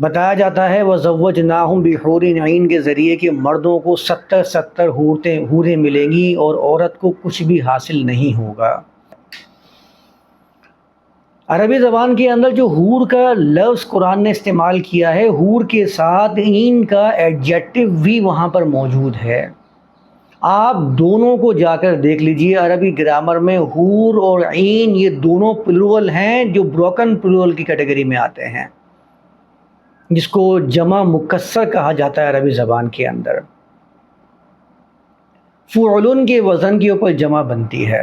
بتایا جاتا ہے وہ ضوج ناہم بحور نعین کے ذریعے کہ مردوں کو ستر ستر حورتیں حوریں ملیں گی اور عورت کو کچھ بھی حاصل نہیں ہوگا۔ عربی زبان کے اندر جو حور کا لفظ قرآن نے استعمال کیا ہے، حور کے ساتھ این کا ایڈجیکٹو بھی وہاں پر موجود ہے۔ آپ دونوں کو جا کر دیکھ لیجیے، عربی گرامر میں حور اور عین یہ دونوں پلورل ہیں جو بروکن پلورل کی کیٹیگری میں آتے ہیں۔ جس کو جمع مکسر کہا جاتا ہے عربی زبان کے اندر۔ فعلن کے وزن کے اوپر جمع بنتی ہے۔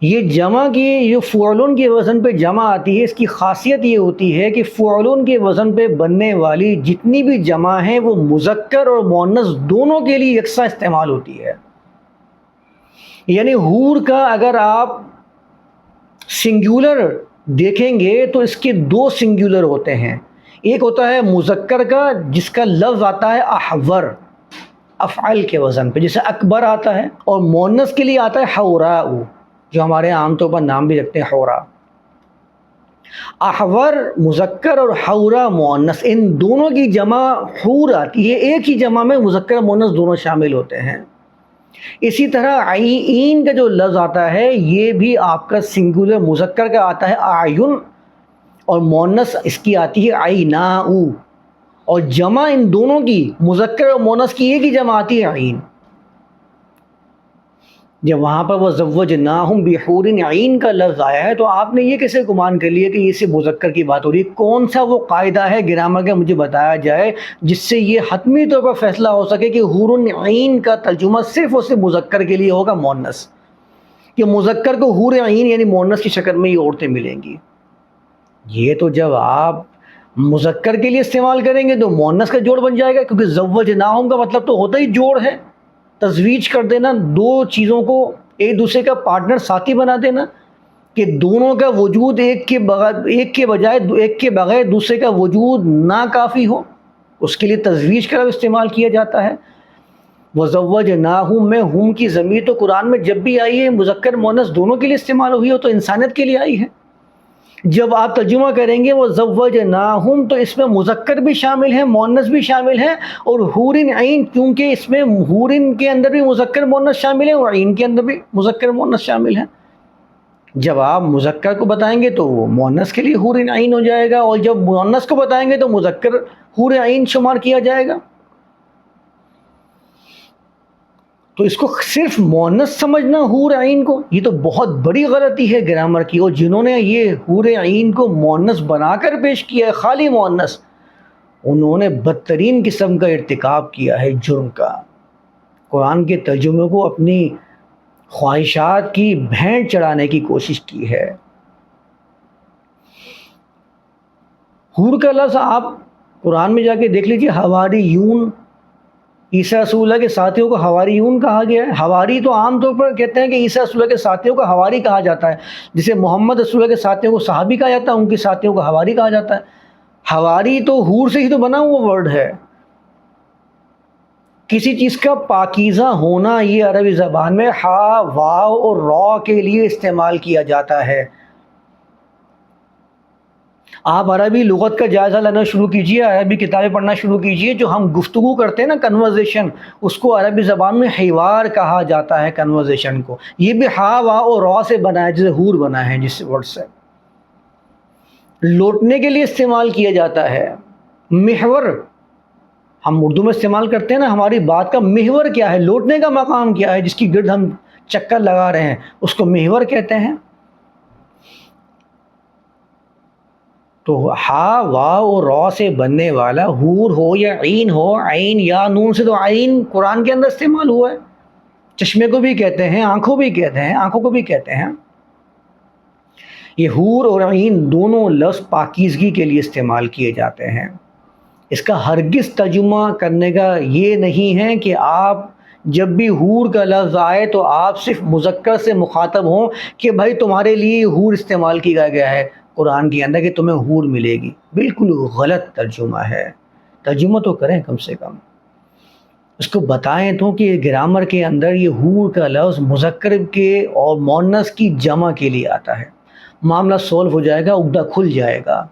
یہ جمع کی جو فعلون کے وزن پہ جمع آتی ہے۔ اس کی خاصیت یہ ہوتی ہے کہ فعلون کے وزن پہ بننے والی جتنی بھی جمع ہیں، وہ مذکر اور مونس دونوں کے لیے یکساں استعمال ہوتی ہے۔ یعنی حور کا اگر آپ سنگولر دیکھیں گے تو اس کے دو سنگولر ہوتے ہیں۔ ایک ہوتا ہے مذکر کا، جس کا لفظ آتا ہے احور، افعل کے وزن پہ، جسے اکبر آتا ہے اور مونس کے لیے آتا ہے حورا جو ہمارے عام طور پر نام بھی رکھتے ہیں حورا احور مذکر اور حورا مونس ان دونوں کی جمع حور آتی ہے ایک ہی جمع میں مذکر مونس دونوں شامل ہوتے ہیں۔ اسی طرح عین کا جو لفظ آتا ہے، یہ بھی آپ کا سنگولر مذکر کا آتا ہے آئین اور مونس اس کی آتی ہے آئی نا اور جمع ان دونوں کی، مذکر اور مونس کی ایک ہی جمع آتی ہے آئین جب وہاں پر وہ زوج ناہم بحور عین کا لفظ آیا ہے تو آپ نے یہ کیسے گمان کر لیا کہ یہ سے مذکر کی بات ہو رہی ہے؟ کون سا وہ قاعدہ ہے گرامر کا مجھے بتایا جائے جس سے یہ حتمی طور پر فیصلہ ہو سکے کہ حور عین کا ترجمہ صرف اور صرف مذکر کے لیے ہوگا؟ مونس کہ مذکر کو حور عین یعنی مونس کی شکل میں یہ عورتیں ملیں گی. یہ تو جب آپ مذکر کے لیے استعمال کریں گے تو مونس کا جوڑ بن جائے گا کیونکہ زوج ناہم کا مطلب تو ہوتا ہی جوڑ ہے. تجویز کر دینا، دو چیزوں کو ایک دوسرے کا پارٹنر ساتھی بنا دینا کہ دونوں کا وجود ایک کے بغیر ایک کے بجائے، ایک کے بغیر دوسرے کا وجود نہ کافی ہو، اس کے لیے تجویز کا استعمال کیا جاتا ہے۔ وضوج نہ ہوں میں ہوں کی ضمیر تو قرآن میں جب بھی آئی ہے، مذکر مونس دونوں کے لیے استعمال ہوئی ہو تو انسانیت کے لیے آئی ہے۔ جب آپ ترجمہ کریں گے وہ زوج ناہم تو اس میں مذکر بھی شامل ہیں مونس بھی شامل ہیں، اور حورن عین کیونکہ اس میں حورن کے اندر بھی مذکر مونس شامل ہیں اور عین کے اندر بھی مذکر مونس شامل ہیں۔ جب آپ مذکر کو بتائیں گے تو وہ مونس کے لیے حورن عین ہو جائے گا، اور جب مونس کو بتائیں گے تو مذکر حور عین شمار کیا جائے گا۔ تو اس کو صرف مونس سمجھنا حور عین کو، یہ تو بہت بڑی غلطی ہے گرامر کی، اور جنہوں نے یہ حور عین کو مونس بنا کر پیش کیا ہے، خالی مونس انہوں نے بدترین قسم کا ارتکاب کیا ہے جرم کا۔ قرآن کے ترجمے کو اپنی خواہشات کی بھینٹ چڑھانے کی کوشش کی ہے۔ حور کا لفظ آپ قرآن میں جا کے دیکھ لیجیے ہواری یون عیسیٰ رسول اللہ کے ساتھیوں کو ہواری یون کہا گیا ہے۔ ہواری تو عام طور پر کہتے ہیں کہ عیسیٰ رسول کے ساتھیوں کو ہواری کہا جاتا ہے، جسے محمد رسول اللہ کے ساتھیوں کو صحابی کہا جاتا ہے، ان کے ساتھیوں کو ہواری کہا جاتا ہے۔ ہواری تو حور سے ہی تو بنا ہوا ورڈ ہے۔ کسی چیز کا پاکیزہ ہونا یہ عربی زبان میں ہا واو اور را کے لیے استعمال کیا جاتا ہے۔ آپ عربی لغت کا جائزہ لینا شروع کیجیے، عربی کتابیں پڑھنا شروع کیجیے، جو ہم گفتگو کرتے ہیں نا کنورزیشن اس کو عربی زبان میں حیوار کہا جاتا ہے کنورزیشن کو۔ یہ بھی ہا، وا اور را سے بنا ہے، جسے حور بنا ہے، جس ورڈ سے۔ لوٹنے کے لیے استعمال کیا جاتا ہے۔ محور۔ ہم اردو میں استعمال کرتے ہیں نا، ہماری بات کا محور کیا ہے؟ لوٹنے کا مقام کیا ہے؟ جس کی گرد ہم چکر لگا رہے ہیں، اس کو محور کہتے ہیں۔ تو ہا وا و را سے بننے والا حور ہو یا عین ہو، عین یا نون سے تو عین قرآن کے اندر استعمال ہوا ہے۔ چشمے کو بھی کہتے ہیں، آنکھوں بھی کہتے ہیں، آنکھوں کو بھی کہتے ہیں۔ یہ حور اور عین دونوں لفظ پاکیزگی کے لیے استعمال کیے جاتے ہیں۔ اس کا ہرگز ترجمہ کرنے کا یہ نہیں ہے کہ آپ جب بھی حور کا لفظ آئے تو آپ صرف مذکر سے مخاطب ہوں کہ بھائی تمہارے لیے حور استعمال کیا گیا ہے۔ قرآن کے اندر کہ تمہیں حور ملے گی۔ بالکل غلط ترجمہ ہے۔ ترجمہ تو کریں کم سے کم۔ اس کو بتائیں تو کہ گرامر کے اندر یہ حور کا لفظ مذکر کے اور مونس کی جمع کے لیے آتا ہے۔ معاملہ سولو ہو جائے گا، عقدہ کھل جائے گا۔